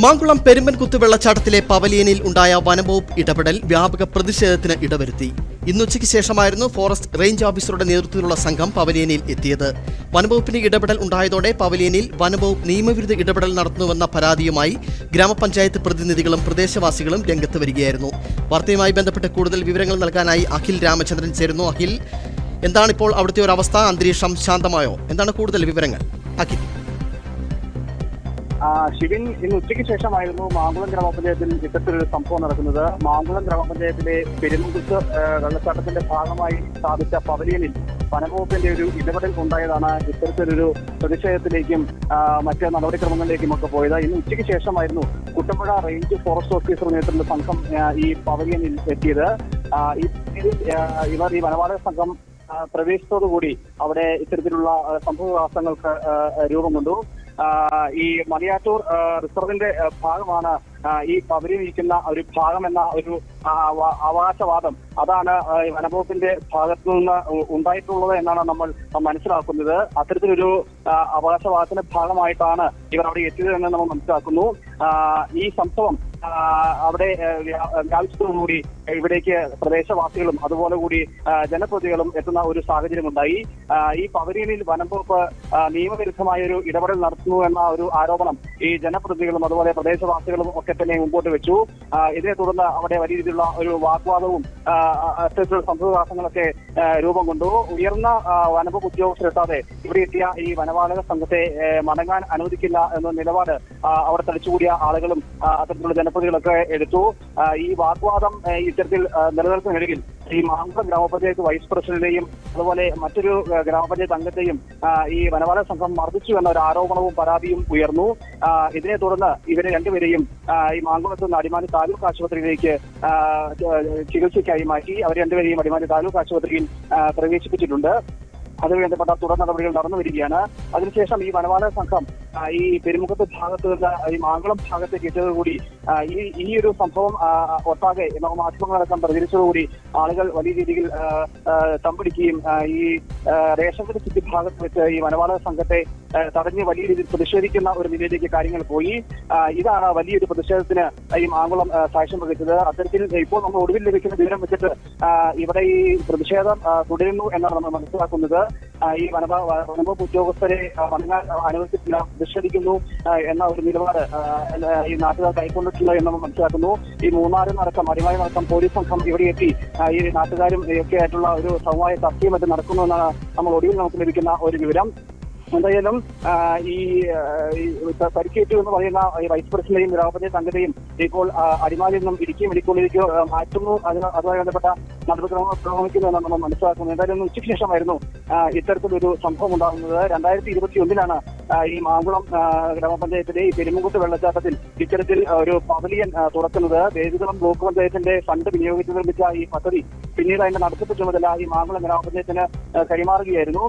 മാങ്കുളം പെരുമ്പൻകുത്ത് വെള്ളച്ചാട്ടത്തിലെ പവലിയനിൽ ഉണ്ടായ വനംവകുപ്പ് ഇടപെടൽ വ്യാപക പ്രതിഷേധത്തിന് ഇടവരുത്തി. ഇന്നുച്ചയ്ക്ക് ശേഷമായിരുന്നു ഫോറസ്റ്റ് റേഞ്ച് ഓഫീസറുടെ നേതൃത്വത്തിലുള്ള സംഘം പവലിയനിൽ എത്തിയത്. വനംവകുപ്പിന്റെ ഇടപെടൽ ഉണ്ടായതോടെ പവലിയനിൽ വനംവകുപ്പ് നിയമവിരുദ്ധ ഇടപെടൽ നടത്തുന്നുവെന്ന പരാതിയുമായി ഗ്രാമപഞ്ചായത്ത് പ്രതിനിധികളും പ്രദേശവാസികളും രംഗത്ത് വരികയായിരുന്നു. വാർത്തയുമായി ബന്ധപ്പെട്ട് കൂടുതൽ വിവരങ്ങൾ നൽകാനായി അഖിൽ രാമചന്ദ്രൻ ചേരുന്നു. അഖിൽ എന്താണിപ്പോൾ അവിടുത്തെ ഒരു അവസ്ഥ? അന്തരീക്ഷം ശാന്തമായോ? എന്താണ് കൂടുതൽ വിവരങ്ങൾ? അഖിൽ. ഷിബിൻ ഇന്ന് ഉച്ചയ്ക്ക് ശേഷമായിരുന്നു മാങ്കുളം ഗ്രാമപഞ്ചായത്തിൽ ഇത്തരത്തിലൊരു സംഭവം നടക്കുന്നത്. മാങ്കുളം ഗ്രാമപഞ്ചായത്തിലെ പെരുമുകുത്ത് വെള്ളച്ചാട്ടത്തിന്റെ ഭാഗമായി സ്ഥാപിച്ച പവലിയനിൽ വനംവകുപ്പിന്റെ ഒരു ഇടപെടൽ ഉണ്ടായതാണ് ഇത്തരത്തിലൊരു പ്രതിഷേധത്തിലേക്കും മറ്റ് നടപടിക്രമങ്ങളിലേക്കും ഒക്കെ പോയത്. ഇന്ന് ഉച്ചയ്ക്ക് ശേഷമായിരുന്നു കുട്ടമ്പുഴ റേഞ്ച് ഫോറസ്റ്റ് ഓഫീസർ നേതൃത്വത്തിലുള്ള സംഘം ഈ പവലിയനിൽ എത്തിയത്. ഈ ഇവർ ഈ വനപാലക സംഘം പ്രവേശിച്ചതോടുകൂടി അവിടെ ഇത്തരത്തിലുള്ള സംഭവ വികാസങ്ങൾക്ക് രൂപം കൊണ്ടു. ഈ മലയാറ്റൂർ റിസർവിന്റെ ഭാഗമാണ് ഈ പവരിയിരിക്കുന്ന ഒരു ഭാഗം എന്ന ഒരു അവകാശവാദം. അതാണ് വനംവകുപ്പിന്റെ ഭാഗത്തു നിന്ന് ഉണ്ടായിട്ടുള്ളത് എന്നാണ് നമ്മൾ മനസ്സിലാക്കുന്നത്. അത്തരത്തിലൊരു അവകാശവാദത്തിന്റെ ഭാഗമായിട്ടാണ് ഇവർ അവിടെ എത്തിയത് എന്ന് നമ്മൾ മനസ്സിലാക്കുന്നു. ഈ സംഭവം അവിടെ വ്യാപിച്ചതോടുകൂടി ഇവിടേക്ക് പ്രദേശവാസികളും അതുപോലെ കൂടി ജനപ്രതികളും എത്തുന്ന ഒരു സാഹചര്യം ഉണ്ടായി ഈ പവലിയനിൽ വനംവകുപ്പ് വകുപ്പ് നിയമവിരുദ്ധമായ ഒരു ഇടപെടൽ നടത്തുന്നു എന്ന ഒരു ആരോപണം ഈ ജനപ്രതികളും അതുപോലെ പ്രദേശവാസികളും ഒക്കെ തന്നെ മുമ്പോട്ട് വെച്ചു. ഇതിനെ തുടർന്ന് അവിടെ വലിയ രീതിയിലുള്ള ഒരു വാഗ്വാദവും അത്തരത്തിലുള്ള സംഭവവാസങ്ങളൊക്കെ രൂപം കൊണ്ടു. ഉയർന്ന വനംവകുപ്പ് ഉദ്യോഗസ്ഥരെത്താതെ ഇവിടെ എത്തിയ ഈ വനപാലക സംഘത്തെ മടങ്ങാൻ അനുവദിക്കില്ല എന്ന നിലപാട് അവിടെ തടിച്ചുകൂടിയ ആളുകളും അത്തരത്തിലുള്ള അത്തരത്തിലുള്ള ജനപ്രതിനിധികളൊക്കെ എടുത്തു. ഈ വാഗ്വാദം ഇത്തരത്തിൽ നിലനിൽക്കുന്നിടയിൽ ഈ മാംസം ഗ്രാമപഞ്ചായത്ത് വൈസ് പ്രസിഡന്റിനെയും അതുപോലെ മറ്റൊരു ഗ്രാമപഞ്ചായത്ത് അംഗത്തെയും ഈ വനപാല സംഘം മർദ്ദിച്ചു എന്ന ഒരു ആരോപണവും പരാതിയും ഉയർന്നു. ഇതിനെ തുടർന്ന് ഇവരെ രണ്ടുപേരെയും ഈ മാങ്കുളത്ത് നിന്ന് അടിമാലി താലൂക്ക് ആശുപത്രിയിലേക്ക് ചികിത്സയ്ക്കായി മാറ്റി അവർ രണ്ടുപേരെയും അടിമാലി താലൂക്ക് ആശുപത്രിയിൽ പ്രവേശിപ്പിച്ചിട്ടുണ്ട്. അതുമായി ബന്ധപ്പെട്ട തുടർ നടപടികൾ നടന്നു വരികയാണ്. അതിനുശേഷം ഈ വനപാല സംഘം ഈ പെരുമുഖത്ത് ഭാഗത്ത് നിന്ന് ഈ മാങ്കുളം ഭാഗത്തേക്ക് എത്തിയതോടുകൂടി ഈ ഈ ഒരു സംഭവം ഒട്ടാകെ മാധ്യമങ്ങളടക്കം പ്രചരിച്ചതോടുകൂടി ആളുകൾ വലിയ രീതിയിൽ തമ്പടിക്കുകയും ഈ ആ, റേഷൻ കട ചുറ്റി ഭാഗത്ത് വെച്ച് ഈ വനപാലക സംഘത്തെ തടഞ്ഞ് വലിയ രീതിയിൽ പ്രതിഷേധിക്കുന്ന ഒരു നിലയിലേക്ക് കാര്യങ്ങൾ പോയി. ഇതാണ് വലിയൊരു പ്രതിഷേധത്തിന് ഈ മാങ്കുളം സാക്ഷ്യം വഹിച്ചത്. അത്തരത്തിൽ ഇപ്പോൾ നമ്മൾ ഒടുവിൽ ലഭിക്കുന്ന വിവരം വെച്ചിട്ട് ഇവിടെ ഈ പ്രതിഷേധം തുടരുന്നു എന്നാണ് നമ്മൾ മനസ്സിലാക്കുന്നത്. ഈ വനപ വനംവകുപ്പ് ഉദ്യോഗസ്ഥരെ മടങ്ങാൻ അനുവദിച്ചിട്ടില്ല പ്രതിഷേധിക്കുന്നു ആ, എന്ന ഒരു നിലപാട് ഈ നാട്ടുകാർ കൈക്കൊണ്ടിട്ടില്ല എന്ന് മനസ്സിലാക്കുന്നു. ഈ മൂന്നാറിൽ നടക്കം അടിമാലി നടക്കം പോലീസ് സംഘം ഇവിടെ എത്തി ഈ നാട്ടുകാരും ഒക്കെ ആയിട്ടുള്ള ഒരു സമവായ ചർച്ചയും മറ്റും നടക്കുന്നു എന്നാണ് നമ്മൾ ഒടുവിൽ നമുക്ക് ലഭിക്കുന്ന ഒരു വിവരം. എന്തായാലും ഈ പരിക്കേറ്റു എന്ന് പറയുന്ന ഈ വൈസ് പ്രസിഡന്റേയും ഗ്രാമപഞ്ചായത്ത് അംഗത്തെയും ഇപ്പോൾ അടിമാലിൽ നിന്നും ഇടുക്കി ആ, മാറ്റുന്നു. അതിന് അതുമായി ബന്ധപ്പെട്ട നടപടിക്രമങ്ങൾ പുരോഗമിക്കുന്നു നമ്മൾ മനസ്സിലാക്കുന്നത്. എന്തായാലും ഉച്ചയ്ക്ക് ശേഷമായിരുന്നു ഇത്തരത്തിലൊരു സംഭവം ഉണ്ടാകുന്നത്. രണ്ടായിരത്തി ഇരുപത്തി ഒന്നിലാണ് ഈ മാങ്കുളം ഗ്രാമപഞ്ചായത്തിലെ ഈ പെരുമുകുട്ട് വെള്ളച്ചാട്ടത്തിൽ ഇത്തരത്തിൽ ഒരു പവലിയൻ തുറക്കുന്നത്. ദേവികുളം ബ്ലോക്ക് പഞ്ചായത്തിന്റെ ഫണ്ട് വിനിയോഗിച്ച് നിർമ്മിച്ച ഈ പദ്ധതി പിന്നീട് അതിന്റെ നടത്തിപ്പ് ചുമതല ഈ മാങ്കുളം ഗ്രാമപഞ്ചായത്തിന് കൈമാറുകയായിരുന്നു.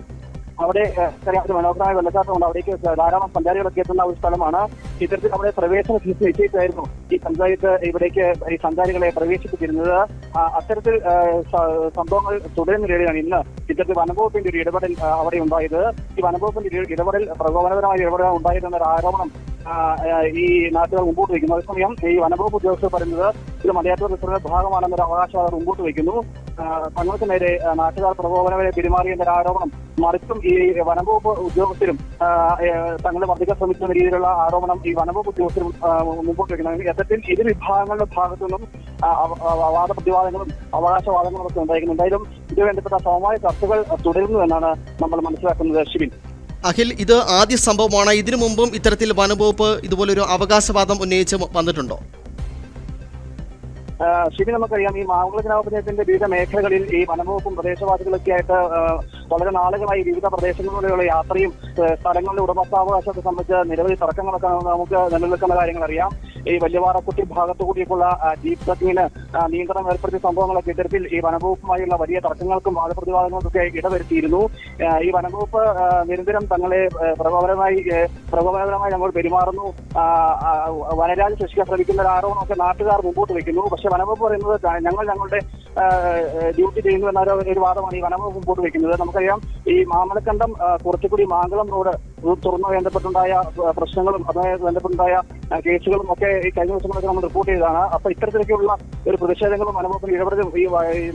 അവിടെ ഒരു മനോഹരമായ വെള്ളച്ചാട്ടമുണ്ട്. അവിടേക്ക് ധാരാളം സഞ്ചാരികളൊക്കെ എത്തുന്ന ഒരു സ്ഥലമാണ്. ഇത്തരത്തിൽ അവിടെ പ്രവേശന ഫീസ് നിശ്ചയിച്ചായിരുന്നു ഈ പഞ്ചായത്ത് ഇവിടേക്ക് ഈ സഞ്ചാരികളെ പ്രവേശിപ്പിച്ചിരുന്നത്. അത്തരത്തിൽ സംഭവങ്ങൾ തുടരുന്ന തുടരുന്നതിനിടെയാണ് ഇന്ന് ഇത്തരത്തിൽ വനംവകുപ്പിന്റെ ഒരു ഇടപെടൽ അവിടെ ഉണ്ടായത്. ഈ വനംവകുപ്പിന്റെ ഒരു ഇടപെടൽ പ്രകോപനപരമായ ഇടപെടൽ ഉണ്ടായിരുന്ന ആരോപണം ആ, ആ, ഈ നാട്ടുകാർ മുമ്പോട്ട് വയ്ക്കുന്നു. അതേസമയം ഈ വനംവകുപ്പ് ഉദ്യോഗസ്ഥർ പറയുന്നത് ഇത് മലയാറ്റൂർ ഭാഗമാണെന്നൊരു അവർ മുമ്പോട്ട് വയ്ക്കുന്നു. തങ്ങൾക്ക് നേരെ നാട്ടുകാർ പ്രകോപനവരെ പെരുമാറിയെന്നൊരു ആരോപണം മറിച്ചും ഈ വനംവകുപ്പ് ഉദ്യോഗസ്ഥരും തങ്ങളെ വർദ്ധിക്കാൻ ശ്രമിക്കുന്ന രീതിയിലുള്ള ആരോപണം ഈ വനംവകുപ്പ് ഉദ്യോഗസ്ഥരും മുമ്പോട്ട് വയ്ക്കുന്നത് യഥത്തിൽ ഇരു വിഭാഗങ്ങളുടെ ഭാഗത്തു നിന്നും വാദപ്രതിവാദങ്ങളും അവകാശവാദങ്ങളും ഒക്കെ ഉണ്ടായിരിക്കുന്നു എന്തായാലും ഇതുമായി ബന്ധപ്പെട്ട സമമായ ചർച്ചകൾ തുടരുന്നു എന്നാണ് നമ്മൾ മനസ്സിലാക്കുന്നത് ഷിബിൻ. അഖിൽ ഇത് ആദ്യ സംഭവമാണ്. ഇതിനു മുമ്പും ഇത്തരത്തിൽ വനംവകുപ്പ് ഇതുപോലൊരു അവകാശവാദം ഉന്നയിച്ച് വന്നിട്ടുണ്ടോ? ശരി നമുക്കറിയാം. ഈ ഗ്രാമപഞ്ചായത്തിന്റെ വിവിധ മേഖലകളിൽ ഈ വനംവകുപ്പും പ്രദേശവാസികളൊക്കെ ആയിട്ട് വളരെ നാളുകളായി വിവിധ പ്രദേശങ്ങളിലുള്ള യാത്രയും സ്ഥലങ്ങളുടെ ഉടമസ്ഥാവകാശത്തെ സംബന്ധിച്ച് നിരവധി തർക്കങ്ങളൊക്കെ നമുക്ക് നിലനിൽക്കുന്ന കാര്യങ്ങൾ അറിയാം ഈ വലിയവാറക്കുട്ടി ഭാഗത്തു കൂടിയൊക്കെയുള്ള ജീപ്പ് ട്രക്കിങ്ങിന് നിയന്ത്രണം ഏർപ്പെടുത്തിയ സംഭവങ്ങളൊക്കെ ഇത്തരത്തിൽ ഈ വനംവകുപ്പുമായുള്ള വലിയ തർക്കങ്ങൾക്കും വാദപ്രതിവാദങ്ങൾക്കൊക്കെ ഇടവരുത്തിയിരുന്നു. ഈ വനംവകുപ്പ് നിരന്തരം തങ്ങളെ പ്രകോപനമായി പ്രകോപനപരമായി ഞങ്ങൾ പെരുമാറുന്നു. വനരാജ് സൃഷ്ടിക്കാൻ ശ്രമിക്കുന്ന ഒരു ആരോപണമൊക്കെ നാട്ടുകാർ മുമ്പോട്ട് വെക്കുന്നു. പക്ഷെ വനംവകുപ്പ് പറയുന്നത് ഞങ്ങൾ ഞങ്ങളുടെ ഡ്യൂട്ടി ചെയ്യുന്നു എന്ന ഒരു- വാദമാണ് ഈ വനംവകുപ്പ് മുമ്പോട്ട് വെക്കുന്നത്. നമുക്കറിയാം ഈ മാമലക്കണ്ടം കുറച്ചുകൂടി മാങ്കളം റോഡ് തുറന്നു ബന്ധപ്പെട്ടുണ്ടായ പ്രശ്നങ്ങളും അതായത് ബന്ധപ്പെട്ടുണ്ടായ കേസുകളും ഒക്കെ ഈ കഴിഞ്ഞ ദിവസങ്ങളൊക്കെ നമ്മൾ റിപ്പോർട്ട് ചെയ്തതാണ്. അപ്പൊ ഇത്തരത്തിലേക്കുള്ള ഒരു പ്രതിഷേധങ്ങളും അനുഭവത്തിൽ ഇടപെടലും ഈ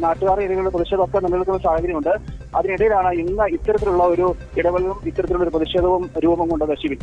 നാട്ടുകാർ ഇടയിലുള്ള പ്രതിഷേധമൊക്കെ നിലനിൽക്കുന്ന സാഹചര്യമുണ്ട്. അതിനിടയിലാണ് ഇന്ന് ഇത്തരത്തിലുള്ള ഒരു ഇടപെടലും ഇത്തരത്തിലുള്ള ഒരു പ്രതിഷേധവും രൂപം കൊണ്ടത് ശിവിൻ